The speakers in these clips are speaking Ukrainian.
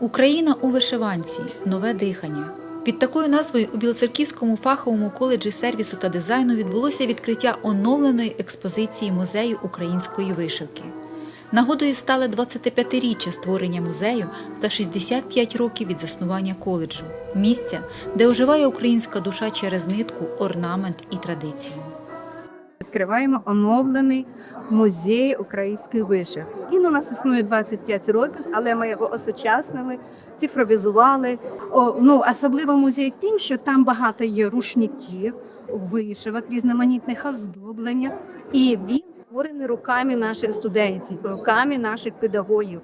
Україна у вишиванці нове дихання. Під такою назвою у Білоцерківському фаховому коледжі сервісу та дизайну відбулося відкриття оновленої експозиції музею української вишивки. Нагодою стали 25-річчя створення музею та 65 років від заснування коледжу, місця, де оживає українська душа через нитку, орнамент і традицію. Відкриваємо оновлений музей української вишивки. Він у нас існує 25 років, але ми його осучаснили, цифровізували. О, ну, особливо музей тим, що там багато є рушників, вишивок, різноманітних оздоблення. І він створений руками наших студентів, руками наших педагогів.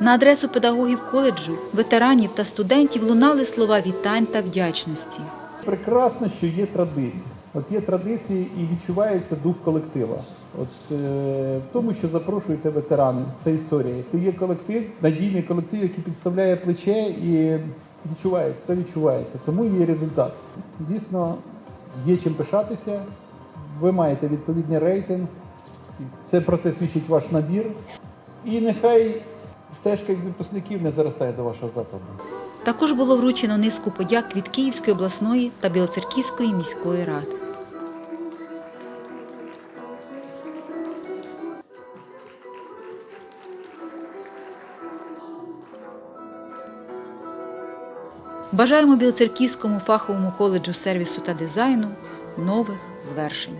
На адресу педагогів коледжу, ветеранів та студентів лунали слова вітань та вдячності. Прекрасно, що є традиції. От є традиції і відчувається дух колектива. От е, тому, що запрошуєте ветерани, це історія. Це є колектив, надійний колектив, який підставляє плече і відчувається, це відчувається. Тому є результат. Дійсно, є чим пишатися. Ви маєте відповідний рейтинг. Це про це свідчить ваш набір. І нехай стежка випускників не заростає до вашого закладу. Також було вручено низку подяк від Київської обласної та Білоцерківської міської ради. Бажаємо Білоцерківському фаховому коледжу сервісу та дизайну нових звершень.